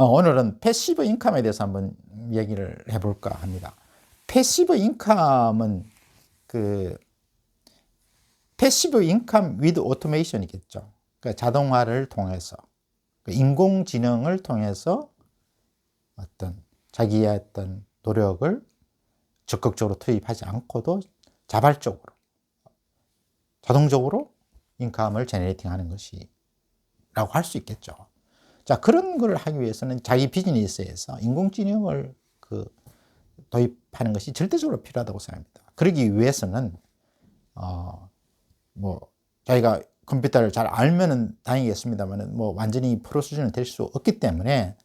어, 오늘은 패시브 인컴에 대해서 한번 얘기를 해볼까 합니다. 패시브 인컴은 그 패시브 인컴 위드 오토메이션이겠죠. 그러니까 자동화를 통해서 그 인공지능을 통해서 어떤 자기의 어떤 노력을 적극적으로 투입하지 않고도 자발적으로 자동적으로 인컴을 제네레이팅 하는 것이라고 할 수 있겠죠. 자, 그런 걸 하기 위해서는 자기 비즈니스에서 인공지능을 그 도입하는 것이 절대적으로 필요하다고 생각합니다. 그러기 위해서는 어, 뭐 자기가 컴퓨터를 잘 알면은 다행이겠습니다만은 뭐 완전히 프로 수준은 될 수 없기 때문에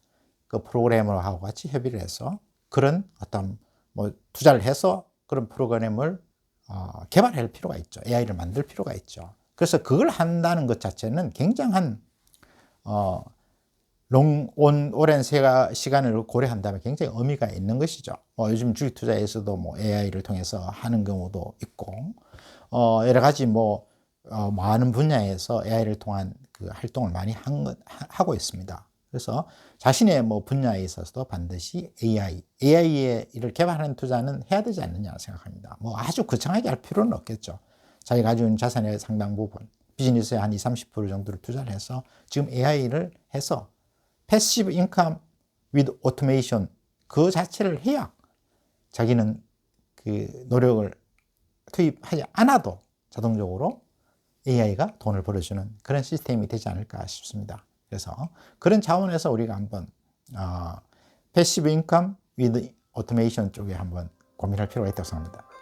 그 프로그래머하고 같이 협의를 해서 그런 어떤 뭐 투자를 해서 그런 프로그램을 어, 개발할 필요가 있죠. AI를 만들 필요가 있죠. 그래서 그걸 한다는 것 자체는 굉장한 어, 롱, 온, 오랜 세가, 시간을 고려한다면 굉장히 의미가 있는 것이죠. 어, 요즘 주식 투자에서도 뭐 AI를 통해서 하는 경우도 있고, 어, 여러 가지 뭐, 어, 많은 분야에서 AI를 통한 그 활동을 많이 한, 하고 있습니다. 그래서 자신의 뭐 분야에 있어서도 반드시 AI, AI에 이를 개발하는 투자는 해야 되지 않느냐 생각합니다. 뭐 아주 거창하게 할 필요는 없겠죠. 자기가 가지고 자산의 상당 부분, 비즈니스에 한 20, 30% 정도를 투자를 해서 지금 AI를 해서 패시브 인컴 with automation 그 자체를 해야 자기는 그 노력을 투입하지 않아도 자동적으로 AI가 돈을 벌어주는 그런 시스템이 되지 않을까 싶습니다. 그래서 그런 차원에서 우리가 한번 어, 패시브 인컴 with automation 쪽에 한번 고민할 필요가 있다고 생각합니다.